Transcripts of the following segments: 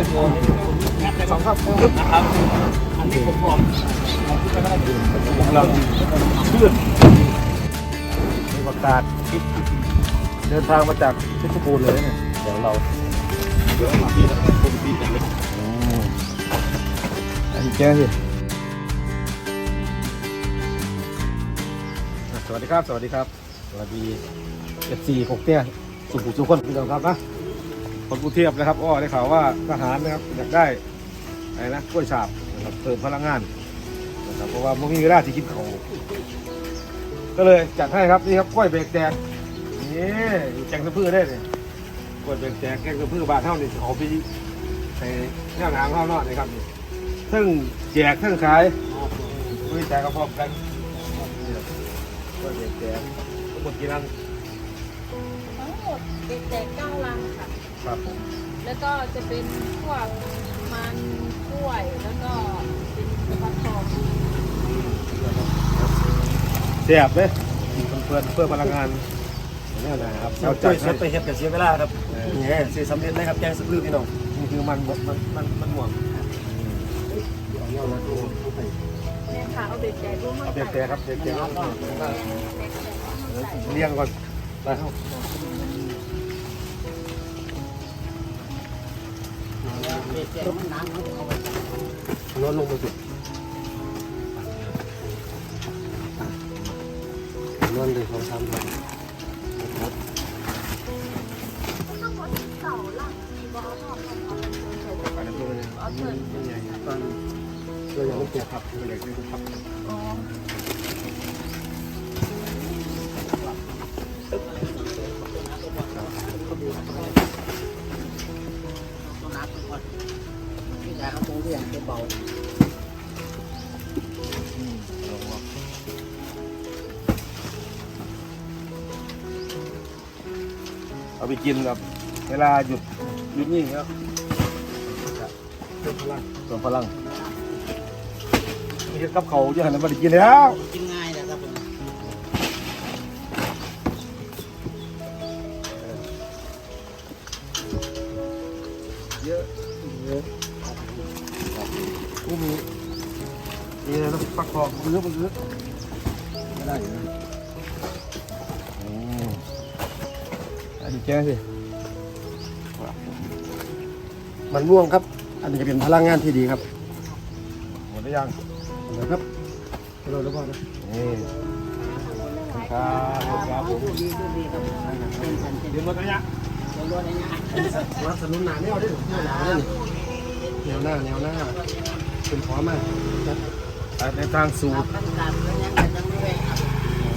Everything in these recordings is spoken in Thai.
สองครับนะครับอันนี้ผมบอกเราขึ้นมีประกาศเดินทางมาจากเพชรบูรณ์เลยเนี่ยเดี๋ยวเราเดี๋ยวมาที่ผมปีแต่เลยอันนี้แจ้งสิสวัสดีครับ สวัสดีครับ สวัสดีเอฟซีพกเตี้ยสุขุมสุขคนคุณผู้ชมครับนะ คนกรุงเทพนะครับอ้อได้ข่าวว่าทหารนะครับอยากได้อะไรนะกล้วยฉาบนะครับเติมพลังงานนะครับเพราะว่าไม่มีเวลาที่กินเขาก็เลยจัดให้ครับนี่ครับกล้วยเบรกแดกนี่อยู่แกงสะพือได้เลยกล้วยเบรกแดกแกงสะพือบานเท่านี่เอาไปในแนวทางข้าวนอกนะครับนี่ซึ่งแจกทั้งขายไม่แจกก็พร้อมกันกล้วยเบรกแดกทั้งหมดกี่รังทั้งหมดเด็กแจกเก้าลังค่ะ ครับผมแล้วก็จะเป็นพวกมันกล้วยแล้วก็เป็นฟักทองเสียบเลยเพื่อนเพื่อพลังงานนี่นะครับเราเราจ่จัอดยให้เช็ดไปเฮ็ดกับเสียเวลาครับนี่ฮะเสียสำเร็จเลยครับแกงสะพือพี่น้องนี่คือมันมันมันมันห่วงเนี่ยค่ะเอาเด็กแจกร่วมมาเอาเบรกแดกครับเบรกแดกใส่เลี้ยงก่อนไปเข้า นอนลงมาสินอนเลยของสามวันเต่าลังมีบอลทองทองไปน้ำตัวเลยเอาเถินนี่ไงตอนเราอยากลูกเกียร์ครับเราอยากได้ลูกครับ อ๋อเอาไปกินกับ เวลาหยุดหยุดนิ่งครับเติมพลังเติมพลังนี่กับเขาเยอะขนาดนั้นไมาได้กินแล้วกิน นะฟักทองมันเยอมันเยอไม่ได้อืมอันนี้แก้สิมันม่วงครับ อันนี้จะเป็นพลังงานที่ดีครับหมดหรือยังนะครับเราแล้วก็นะนี่ครับครับผมเดี๋ยวมาระยะรับสนุนหนาแนวด้วยแนวหนาแนวหน้าเป็นขอมมากครับ ในทางสู่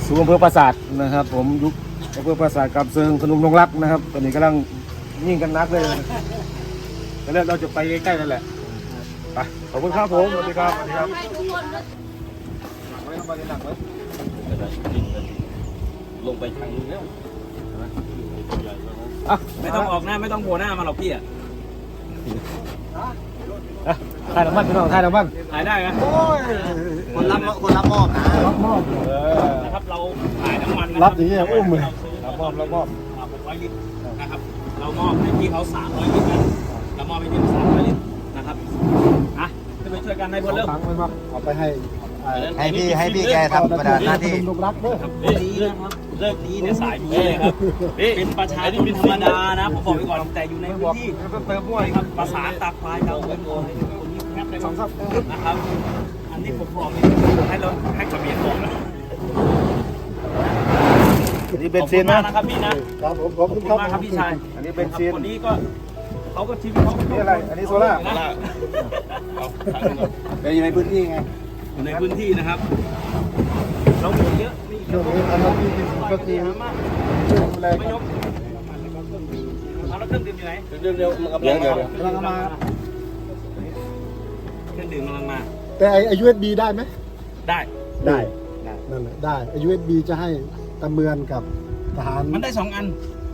สู่อำเภอปราสาทนะครับ ผมยุคอำเภอปราสาทกับเซิงพนมนงรักนะครับ ตอนนี้กำลังยิ่งกันนักเลยตอนแรกเราจะไปใกล้ๆนั่นแหละไปขอบคุณครับผมสวัสดีครับสวัสดีครับให้ทุกคนนะหนักไหมครับหนักไหมลงไปทางนู้นแล้วอะไม่ต้องออกหน้าไม่ต้องโผล่หน้ามาหรอกพี่อะ ถ่ายน้ำมันพี่น้องถ่ายน้ำมันถ่ายได้ไหมคนรับคนรับมอบนะรับมอบเออนะครับเราถ่ายน้ำมันนะรับอย่างนี้อุ้มเลยรับมอบรับมอบหกร้อยลิตรนะครับ เรามอบให้พี่เขาสามร้อยลิตรนะเรามอบให้พี่สามร้อยลิตรนะครับอะจะไปช่วยกันในบนเริ่มถังมันมาเอาไปให้ ให้พี่ให้พี่แกทำกระดาษหน้าที่นกรักเด้อครับเลิกนี้นะครับเลิกนี้เนี่ยสายบุญเลยครับเป็นประชาชนธรรมดานะผมบอกไว้ก่อนแต่อยู่ในไม่บพื้อนกที่ก็เติมมั่วอีกครับภาษาตาควายเราเป็นคนที่แคบเลยสองครับนะครับอันนี้ผมบอกนี่ให้เราให้ทะเบียนบอกนะอันนี้เบนซินขอบนะคุณมากนะครับพี่นะครับผมขขออบบคุคุณณครับมากครับพี่ชายอันนี้เบนซินคนนี้ก็เขาก็ชีวิตเขานี่อะไร อันนี้โซล่านะแต่อยู่ในพื้นที่ไงอยู่ ในพื้นที่นะครับ เราหมุนเยอะนี่เรื่องนี้อันนั้นที่เป็นก็คือมากอะไรไม่ยกเอาแล้วเครื่องดื่มอยู่ไหนเรื่องเดียวมันกับเดี๋ยวเดี๋ยวกำลังมาเครื่องดื่มกำลังมา แต่ไอ้ USB ได้ไหมได้ได้นั่นแหละได้ USB จะให้ตะเมือนกับทหารมันได้สองอัน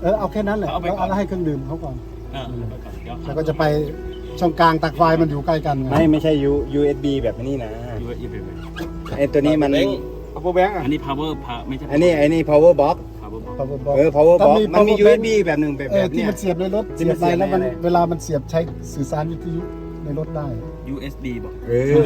เออเอาแค่นั้นแหละเอาไปแล้วก่อนเอาให้เครื่องดื่มเขาก่อนเออเอาไปก่อนเดี๋ยวแล้วก็จะไปช่องกลางตักไฟมันอยู่ใกล้กันไงไม่ไม่ใช่ U USB แบบนี้นะ อยู่อีกแบบไอตัวนี้มัน เอาโปรแบงค์อะอันนี้ power ไม่ใช่ อันนี้ไอันนี้ power box power box เออ power ต้ box งมีมันมี power bank USB แบบหนึ่งแบบเอแบอบที่เนี้ย มันเสียบในรถที่เสีมัยนบไปแล้วมันเสียบในอะไร เวลามันเสียบใช้สื่อสารวิทยุในรถได้ USB บอกเออ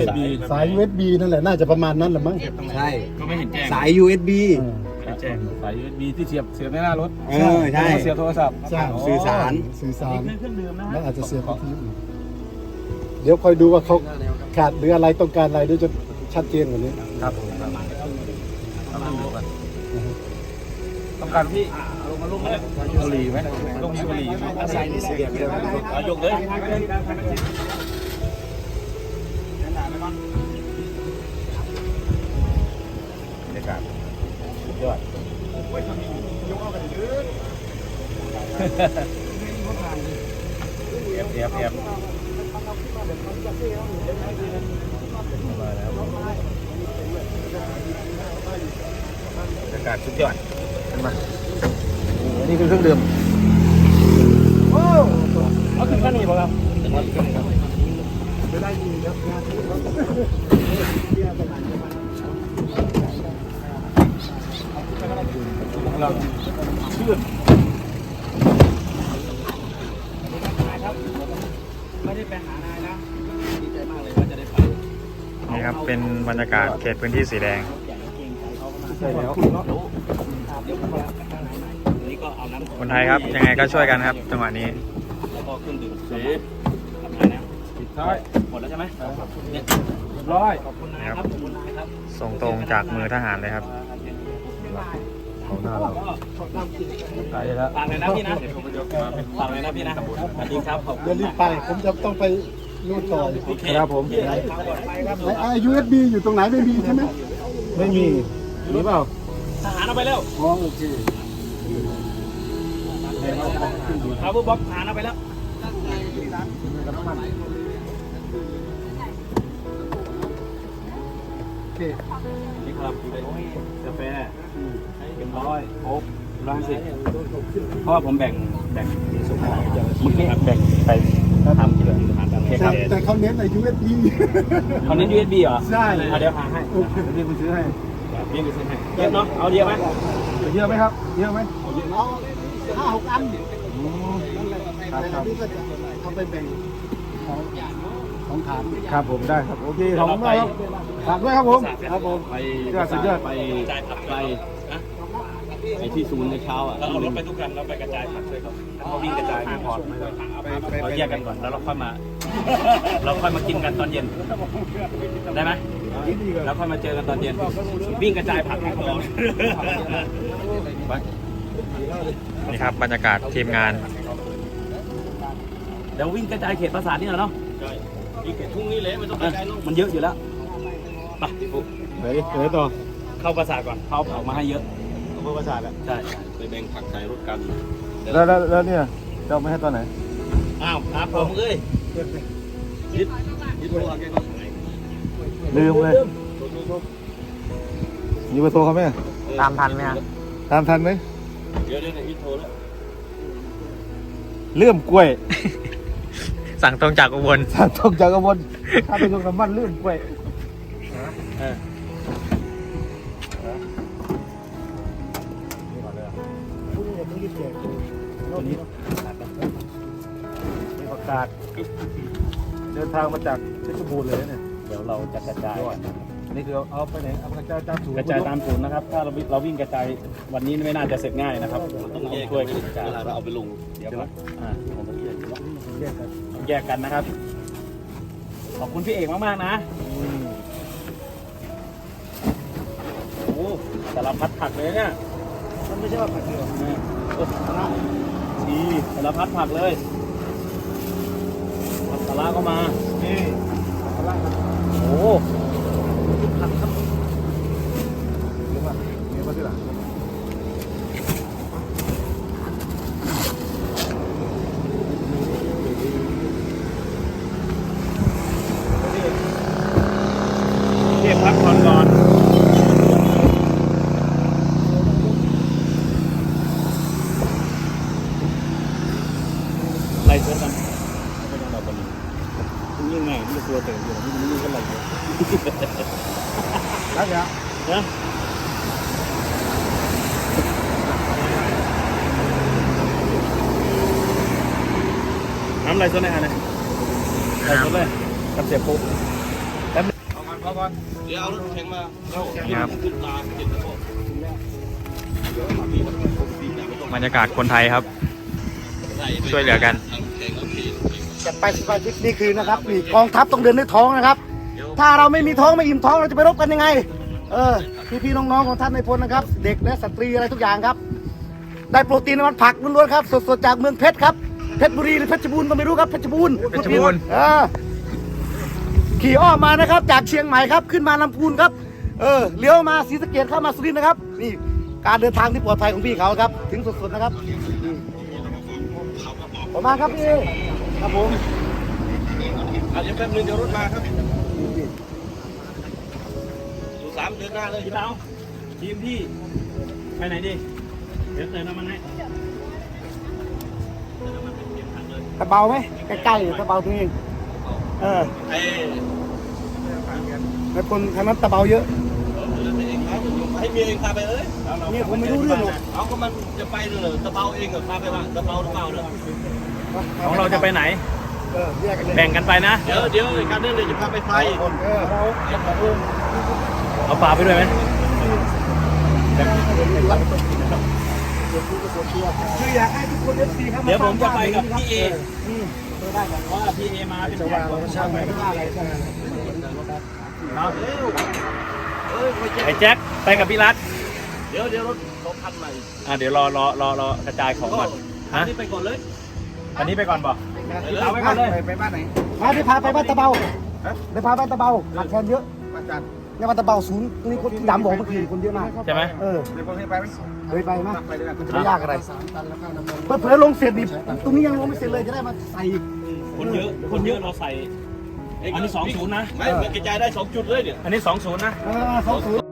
สาย USB นั่นแหละน่าจะประมาณนั้นแหละมั้งใช่ ก็ไม่เห็นแจ้งสาย USB เออ ไม่เห็นแจ้งสาย USB ที่เสียบเสียบในหน้ารถเออใช่เสียบโทรศัพท์ใช่ สื่อสาร สื่อสาร นี่เครื่องดื่มนะแล้วฮะอาจจะเสียบวิทยุอีก เดี๋ยวคอยดูว่าเขาขาดหรืออะไรต้องการอะไรเดี๋ยวจะชัดเจนกว่านี้ครับผมครับต้องดูกันต้องการพี่ลงมาลงเลยบุหรี่ไหมลงมีบุหรี่ไหมใส่นี่เสียบเอายกเลยบรรยากาศสุดยอดแอบแอบแอบ มาแล้วบรรยากาศสุดยอดเห็นไหมอันนี้คือเครื่องดื่มเอาขึ้นขั้นนี้ป่ะครับของเราชื่น ไม่ได้ไปหานายนะดีใจมากเลยว่าจะได้ไป นี่ครับ เป็นบรรยากาศเขตพื้นที่สีแดงอย่างเกรงใจเขามากใช่แล้วเดี๋ยวเดี๋ยวผมมาข้างในใหม่อันนี้ก็เอาน้ำคนไทยครับ ยังไงก็ช่วยกันครับ จังหวะนี้ แล้วก็เครื่องดื่มสีทำไงนะปิดท้ายหมดแล้วใช่ไหมเนี่ยเรียบร้อยขอบคุณนายครับขอบคุณนายครับส่งตรงจากมือทหารเลยครับเขาหน้าเราตายแล้วฝากเลยนะพี่นะฝากเลยนะพี่นะสวัสดีครับขอบคุเดี๋ยวณรีบไป ผมจะต้องไป นู่นต่ออีกโอเคครับผมไอ้ไอ้ USB อยู่ตรงไหนไม่มีใช่ไหมไม่มีมีเปล่าทหารเอาไปแล้วอ๋อโอเคพาวเวอร์บ็อกทหารเอาไปแล้วโอเคนี่ครับกาแฟให้เรียบร้อยครบร้อยสิเพราะว่าผมแบ่งแบ่งสุขภาพเมื่อกี้แบ่งไป คคแต่รับ แต่เขาเน้นไอ้ USB เขาเน้น USB เหรอใช่เอาเดี๋ยวหาให้เรียกไปซื้อให้เรียกไปซื้อให้เยอะเนาะเอาเดียวไหมเยอะไหมครับเยอะไหมเอาห้าหกอันอืมครับแต่คอัรันบนี้ก็จะเอาไปแบ่งของของฐานครับผมได้ครับโอเคขอบคุณมากครับฝากด้วยครับผมครับผมไปยอดสุดยอดไปจ่ายผักไปไปที่ศูนย์ในเช้าอะเราเอารถไปทุกคันเราไปกระจายผักด้วยครับเขาวิ่งกระจายไม่พอเราแยกกันก่อนแล้วเราค่อยมา เราค่อยมากินกันตอนเย็น ได้ไหมแล้วค่อยมาเจอกันตอนเย็น วิ่งกระจายผักให้พอนี่ครับบรรยากาศทีมงาน เดี๋ยววิ่งกระจายเขตประสาทนี่แหละเนาะใช่เขตทุ่งนี่เลยไม่ต้องไปไกลมันเยอะอยู่แล้วไปพี่ปุ๊ไหนไหนต่อเข้าประสาทก่อนเขาเอามาให้เยอะเบอร์ประสาทอะใช่ไปแบ่งผักใส่รถกัน แล้วแล้วแล้วเนี่ยจะเอาไม่ให้ตอนไหนอ้าวครับผมเอ้ย ยิดยิดโทรแกก็ลืมเลยมีเบอร์โทรเขาไหมตามทันไหมฮะตามทันไหมเดี๋ยวเดี๋ยวยิดโทรแล้วเลื่อมกล้วย สั่งตรงจากอุบลสั่งตรงจากกระบวนถ้าเป็นลงน้ำมันเลื่อมกล้วยนี่ประกาศ เดินทางมาจากเพชรบูรณ์เลยนะเนี่ยเดี๋ยวเราจะกระจายอันนี้คือเอาไปไหนเอาไปกระจายตามศูนย์กระจายตามศูนย์นะครับ ถ้าเราวิ่งเราวิ่งกระจายวันนี้ไม่น่าจะเสร็จง่ายนะครับต้องช่วยกันกระจายเวลาเราเอาไปลงเดี๋ยวก่อนอ่าผมต้องแยกแยกกันต้องแยกกันนะครับ ขอบคุณพี่เอกมากๆนะโอ้สารพัดผักเลยเนี่ยมันไม่ใช่ว่าผัดเดียวโอ้คณะชีสารพัดผักเลย ผักสาระก็มา นี่โอ้ผักครับเดี๋ยวมาเดี๋ยวมาที่หลัง เก็บพักผ่อนก่อนไล่เสื้อกันไม่ต้องเราบนนี้คุณยังไงนี่ตัวเต๋ออยู่นี่มันนี่ก็ไล่เยอะ แล้วเนี่ย นะ น้ำลายสดในอันไหนลายสดเลยกับเสียบปุ๊เดี๋ยวเอารถแข็งมานี่ครับบรรยากาศคนไทยครับ ช่วยเหลือกันจัดไปสมาชิกนี่คือนะครับนี่กองทัพต้องเดินด้วยท้องนะครับ ถ้าเราไม่มีท้องไม่อิ่มท้องเราจะไปรบกันยังไง เออพี่พี่ๆน้องๆของท่านในพลนะครับ เด็กและสตรีอะไรทุกอย่างครับ ได้โปรตีนในมันผักล้วนๆครับ สดๆจากเมืองเพชรครับ เพชรบุรีหรือเพชรบูรณ์ก็ไม่รู้ครับเพชรบูรณ์เพชรบูรณ์ เออขี่อ้อมมานะครับ จากเชียงใหม่ครับขึ้นมาลำพูนครับ เออเลี้ยวมาศรีสะเกดเข้ามาสุรินทร์นะครับนี่การเดินทางที่ปลอดภัยของพี่เขาครับ ถึงสุดๆนะครับนี่ขอบคุณมากครับพี่ครับผมอาจจะแป๊บนึงเดี๋ยวรถมาครับอยู่สามเดือนหน้าเลยพี่เต๋าทีมพี่ไปไหนดี เดี๋ยวเติมน้ำมันให้ ตะเบาไหมใกล้ๆตะเบาตรงนี้เองเออไอ้ในคนทางนั้นตะเบาเยอะให้เมียเองพาไปเลยเนี่ยผมไม่รู้เรื่องหรอกเอาก็มันจะไปเลยตะเบาเองเหรอพาไปว่าตะเบาหรือเปล่าเนอะของเราจะไปไหนเออแยกกันเลยแบ่งกันไปนะ เดี๋ยวเดี๋ยวอีกการนึงเดี๋ยวจะพาไปไทยเออเอาปลาไปด้วยไหม คืออยากให้ทุกคนเอฟซีครับเดี๋ยวผมจะไปกับพี่เออืมเพราะว่าพี่เอมาเป็นจะแขวากงของช่างไหนก็ว่าอะไรช่างนั้นเนาะไอ้แจ็คไปกับพี่รัฐเดี๋ยวเดี๋ยวรถเขาคันใหม่อะเดี๋ยวรอรอรอรอกระจายของก่อนอันฮะนี้ไปก่อนเลย อันนี้ไปก่อนบ่พี่เอาไว้ก่อนเลยไปบ้านไหนพาไปพาไปบ้านตะเบาไปพาบ้านตะเบาขาดแคลนเยอะบ้านจัน ทร์เนี่ยบ้านตะเบาศูนย์นี่คนที่ดำบอกเมื่อคืนคนเยอะมาก ใช่ไหมเออเดี๋ยวผมให้ไปไหมเคยไปไหมไปเลยนะมันจะไม่ยากอะไรเพื่อเผื่อลงเสร็จดิตรงนี้ยังลงไม่เสร็จเลยจะได้มาใส่คนเยอะ คนเยอะเราใส่ อันนี้สองศูนย์นะไม่มันกระจายได้สองจุดเลยเนี่ย อันนี้สองศูนย์นะเออสองศูนย์